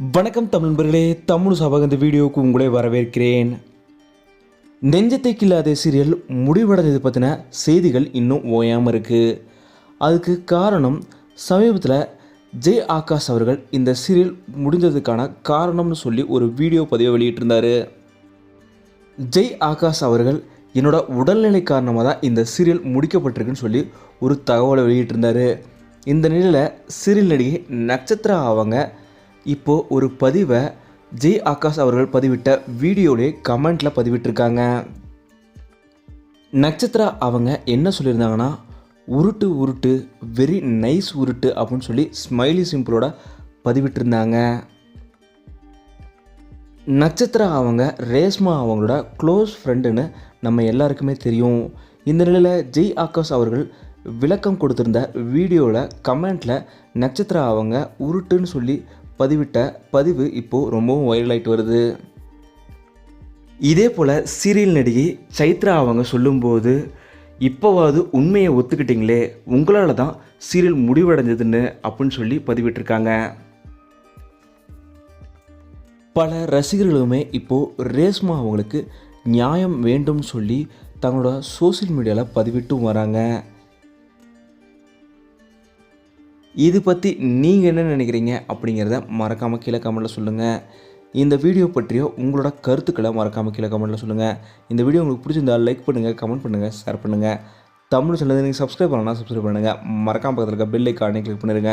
வணக்கம் தமிழ் நண்பர்களே தமிழ் சபாக இந்த வீடியோவுக்கு உங்களே வரவேற்கிறேன். நெஞ்சத்தை கில்லாத சீரியல் முடிவடைஞ்சது பற்றின செய்திகள் இன்னும் ஓயாமல் இருக்குது அதுக்கு காரணம் சமீபத்தில் ஜெய் ஆகாஷ் அவர்கள் இந்த சீரியல் முடிஞ்சதுக்கான காரணம்னு சொல்லி ஒரு வீடியோ பதிவை வெளியிட்டிருந்தார். ஜெய் ஆகாஷ் அவர்கள் என்னோட உடல்நிலை காரணமாக தான் இந்த சீரியல் முடிக்கப்பட்டிருக்குன்னு சொல்லி ஒரு தகவலை வெளியிட்டிருந்தார். இந்த நிலையில் சீரியல் நடிகை நட்சத்திரம் அவங்க இப்போது ஒரு பதிவை ஜெய் ஆகாஷ் அவர்கள் பதிவிட்ட வீடியோலே கமெண்ட்டில் பதிவிட்டிருக்காங்க. நட்சத்திரா அவங்க என்ன சொல்லியிருந்தாங்கன்னா உருட்டு உருட்டு வெரி நைஸ் உருட்டு அப்படின்னு சொல்லி ஸ்மைலி சிம்பிளோட பதிவிட்டிருந்தாங்க. நட்சத்திரா அவங்க ரேஸ்மா அவங்களோட க்ளோஸ் ஃப்ரெண்டுன்னு நம்ம எல்லாருக்குமே தெரியும். இந்த நிலையில் ஜெய் ஆகாஷ் அவர்கள் விளக்கம் கொடுத்துருந்த வீடியோவில் கமெண்ட்டில் நட்சத்திரா அவங்க உருட்டுன்னு சொல்லி பதிவிட்ட பதிவு இப்போது ரொம்பவும் வைரல் ஆயிட்டு வருது. இதே போல் சீரியல் நடிகை சைத்ரா அவங்க சொல்லும்போது இப்போவாவது உண்மையை ஒத்துக்கிட்டிங்களே உங்களால் தான் சீரியல் முடிவடைஞ்சதுன்னு அப்படின்னு சொல்லி பதிவிட்டிருக்காங்க. பல ரசிகர்களுமே இப்போது ரேஸ்மா அவங்களுக்கு நியாயம் வேண்டும் சொல்லி தங்களோட சோஷியல் மீடியாவில் பதிவிட்டும் வராங்க. இது பற்றி நீங்கள் என்ன நினைக்கிறீங்க அப்படிங்கிறத மறக்காமல் கீழே கமெண்ட்டில் சொல்லுங்கள் இந்த வீடியோ பற்றியோ உங்களோட கருத்துக்களை மறக்காமல் கீழே கமெண்ட்டில் சொல்லுங்கள் இந்த வீடியோ உங்களுக்கு பிடிச்சிருந்தா லைக் பண்ணுங்கள் கமெண்ட் பண்ணுங்கள் ஷேர் பண்ணுங்கள் தமிழ் சேனல் நீங்கள் சப்ஸ்கிரைப் பண்ணலாம் சப்ஸ்கிரைப் பண்ணுங்கள் மறக்காமல் பக்கத்தில் இருக்க பெல் ஐக்கானே கிளிக் பண்ணிடுங்க